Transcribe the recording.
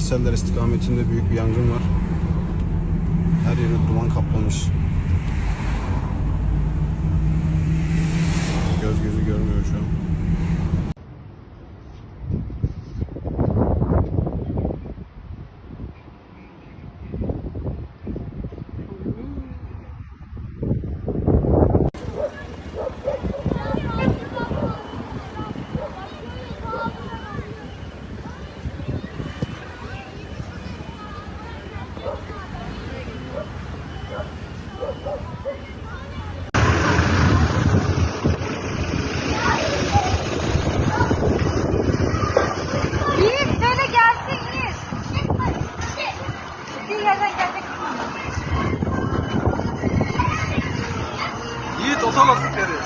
Arseller istikametinde büyük bir yangın var. Her yeri duman kaplamış. Göz gözü görmüyor şu an. bir yerden gelecek. Yiğit otolastikleri.